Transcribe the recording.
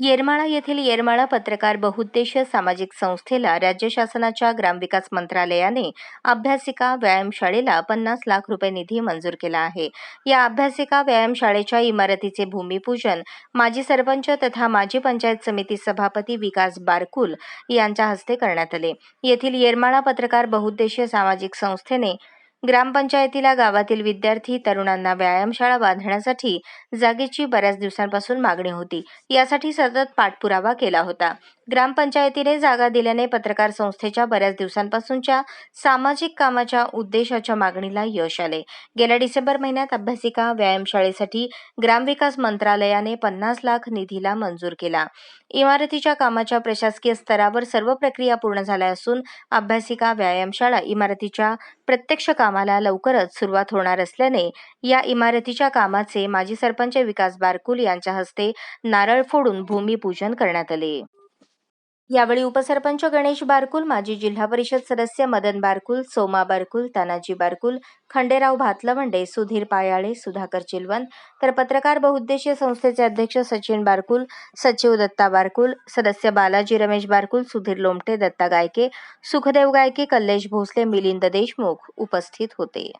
येरमाळा येथील येरमाळा पत्रकार बहुउद्देशीय सामाजिक संस्थेला राज्य शासनाच्या ग्रामविकास मंत्रालयाने अभ्यासिका व्यायामशाळेला पन्नास लाख रुपये निधी मंजूर केला आहे. या अभ्यासिका व्यायामशाळेच्या इमारतीचे भूमिपूजन माजी सरपंच तथा माजी पंचायत समिती सभापती विकास बारकुल यांच्या हस्ते करण्यात आले. येथील येरमाळा पत्रकार बहुउद्देशीय सामाजिक संस्थेने ग्रामपंचायतीला गावातील विद्यार्थी तरुणांना व्यायामशाळा बांधण्यासाठी जागेची बऱ्याच दिवसांपासून मागणी होती. यासाठी सतत पाठपुरावा केला होता. ग्रामपंचायतीने जागा दिल्याने पत्रकार संस्थेच्या बऱ्याच दिवसांपासूनच्या सामाजिक कामाच्या उद्देशाच्या मागणीला यश आले. गेल्या डिसेंबर महिन्यात अभ्यासिका व्यायामशाळेसाठी ग्रामविकास मंत्रालयाने पन्नास लाख निधीला मंजूर केला. इमारतीच्या कामाच्या प्रशासकीय स्तरावर सर्व प्रक्रिया पूर्ण झाल्या असून अभ्यासिका व्यायामशाळा इमारतीच्या प्रत्यक्ष काम कामाला लवकरच सुरुवात होणार असल्याने या इमारतीच्या कामाचे माजी सरपंच विकास बारकुल यांच्या हस्ते नारळ फोडून भूमिपूजन करण्यात आले. यावेळी उपसरपंच गणेश बारकुल माजी जिल्हा परिषद सदस्य मदन बारकुल सोमा बारकुल तानाजी बारकुल खंडेराव भातलवंडे सुधीर पायाळे सुधाकर चिलवंत तर पत्रकार बहुउद्देशीय संस्थेचे अध्यक्ष सचिन बारकुल सचिव दत्ता बारकुल सदस्य बालाजी रमेश बारकुल सुधीर लोमटे दत्ता गायके सुखदेव गायके कल्लेश भोसले मिलिंद देशमुख उपस्थित होते.